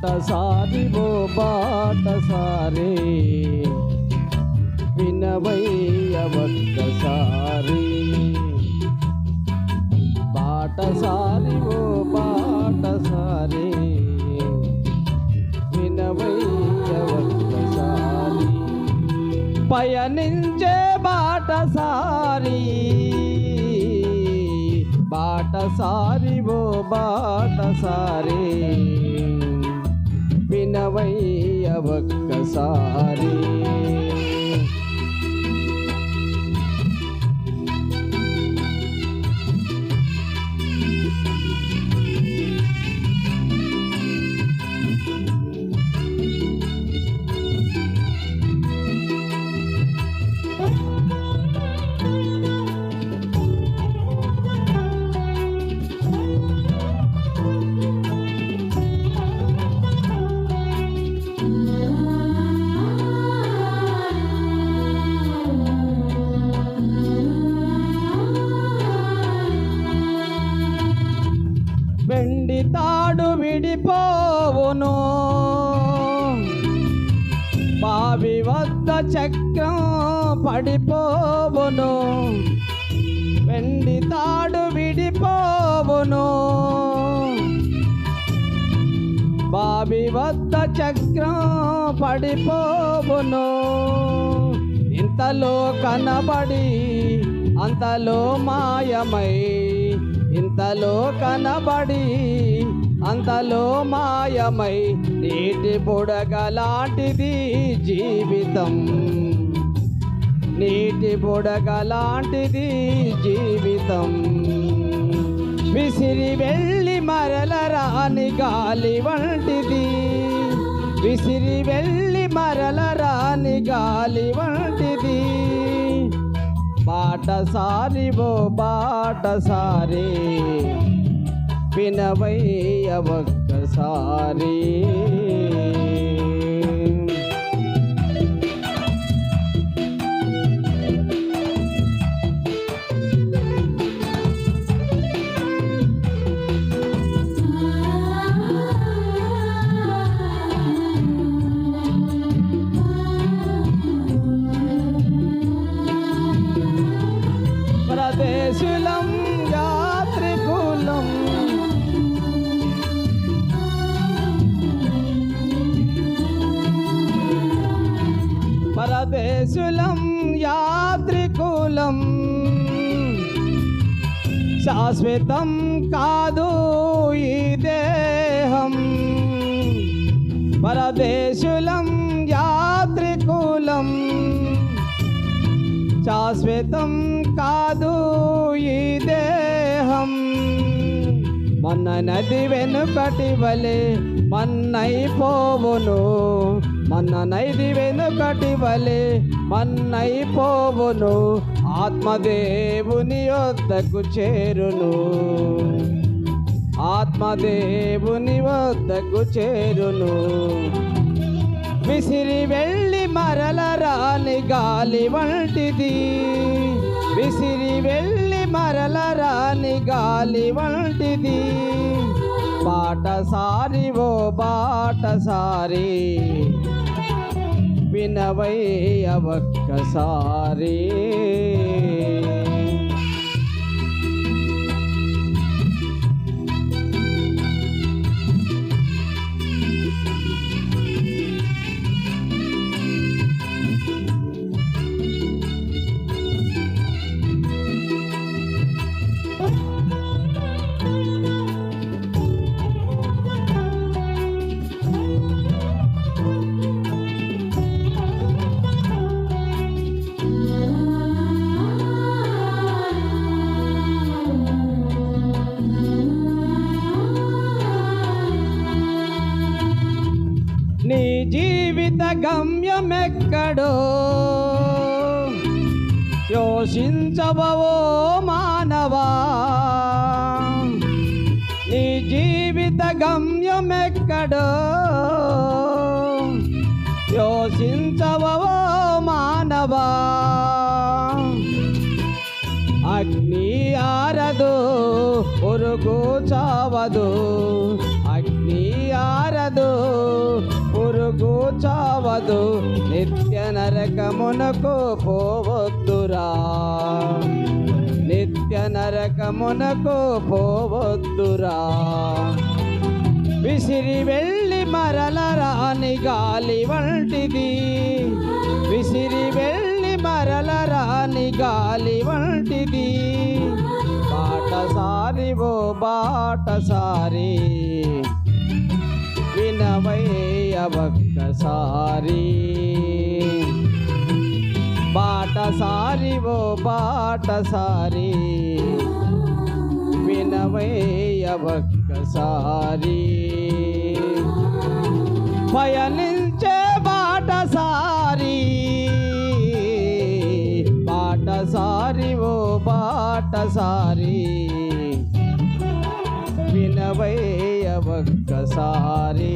సారి ఓ బాట సారి. వినవయ్య ఒక్కసారి బాట సారి ఓ బాట సారి. వినవయ్య ఒక్కసారి పయనించే బాట సారి. బాట సారి ఓ బాట సారి. వినవయ్య ఒక్కసారి. బావి వద్ద చక్రం పడిపోవును. వెండి తాడు విడిపోవును. బావి వద్ద చక్రం పడిపోవును. ఇంతలో కనబడి అంతలో మాయమై ఇంతలో కనబడి అంతలో మాయమై నీటి బుడగలాంటిది జీవితం. నీటి బుడగలాంటిది జీవితం. విసిరి వెళ్ళి మరల రాని గాలి వంటిది. విసిరి వెళ్ళి మరల రాని గాలి వంటిది. బాట సారి ఓ బాట సారి వినవయ్య ఒక్కసారి. పరదేశులం యాత్రికులం. శాశ్వతం కాదు ఈ దేహం. పరదేశులం యాత్రికులం. శాశ్వతం కాదు ఈ దేహం. మన నది వెనుకటి వలె మన్నైపోవును మన నైది వెనుకటి వలె మన్నైపోవును. ఆత్మదేవుని వద్దకు చేరును. ఆత్మదేవుని వద్దకు చేరును. విసిరి వెళ్ళి మరల రాని గాలి వంటిది. విసిరి వెళ్ళి మరల రాని గాలి వంటిది. బాటసారి ఓ బాటసారి వినవయ్య ఒక్కసారి. గమ్యమెక్కడో? యోషించబవో మానవా? నీ జీవిత గమ్యమెక్కడో? యోషించబవో మానవా? అగ్ని ఆరదు ఉరుగు చావదు. అగ్ని ఆరదు పురుగు చావదు నిత్య నరకమునకు పోవద్దురా. నిత్య నరకమునకు పోవద్దురా. విసిరి వెళ్ళి మరల రాని గాలి వంటిది. విసిరి వెళ్ళి మరల రాని గాలి వంటిది. బాటసారి ఓ బాటసారి. వినవయ్య ఒక్కసారి. బాటసారి ఓ బాటసారి వినవయ్య ఒక్కసారి. పయనించే బాటసారి బాటసారి ఓ బాటసారి వినవయ్య ఒక్కసారి.